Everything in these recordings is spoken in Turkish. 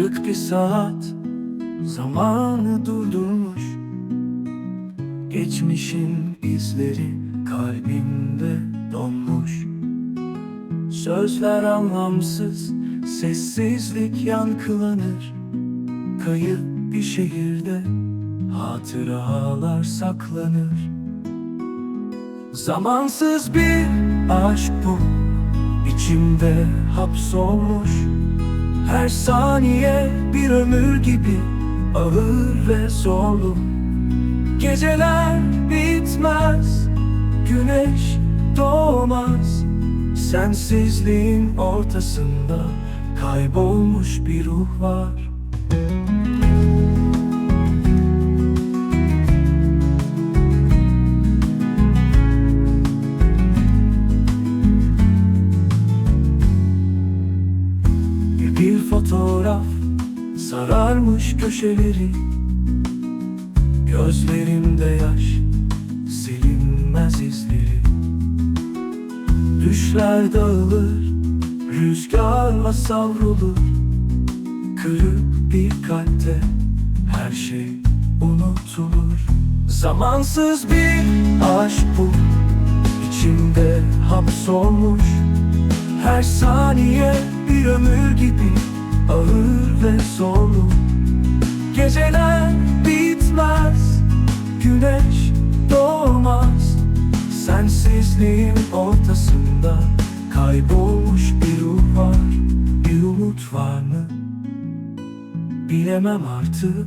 bir saat Zamanı durdurmuş. Geçmişin izleri kalbimde donmuş. Sözler anlamsız Sessizlik yankılanır. Kayıp bir şehirde Hatıralar saklanır. Zamansız bir aşk bu İçimde hapsolmuş Her saniye bir ömür gibi Ağır ve zorlu. Geceler bitmez Güneş doğmaz. Sensizliğin ortasında Kaybolmuş bir ruh var Bir fotoğraf sararmış köşeleri. Gözlerimde yaş silinmez izleri. Düşler dağılır rüzgarla savrulur. Kırık bir kalpte her şey unutulur. Zamansız bir aşk bu içimde hapsolmuş. Her saniye bir ömür gibi ağır ve zorlu. Geceler bitmez, güneş doğmaz. Sensizliğin ortasında kaybolmuş bir ruh var. Bir umut var mı? Bilemem artık.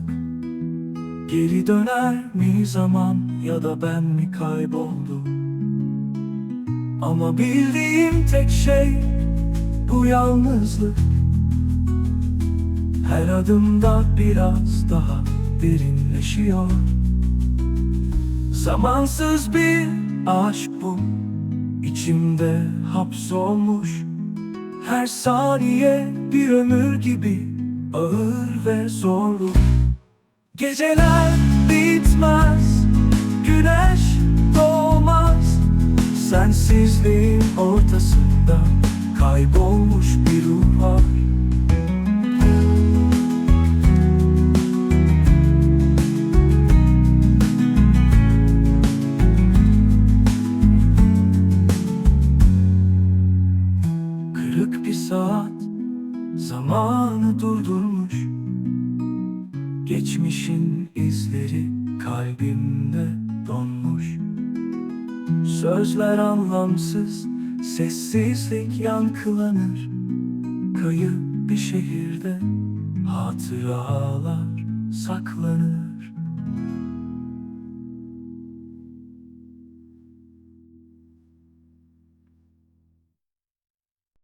Geri döner mi zaman ya da ben mi kayboldum? Ama bildiğim tek şey bu yalnızlık. Her adımda biraz daha derinleşiyor. Zamansız bir aşk bu. İçimde hapsolmuş. Her saniye bir ömür gibi ağır ve zorlu. Geceler bitmez, güneş doğmaz. Sensizliğin ortasında kaybolmuş bir ruh var. Kırık bir saat zamanı durdurmuş. Geçmişin izleri kalbimde donmuş. Sözler anlamsız, sessizlik yankılanır. Kayıp bir şehirde hatıralar saklanır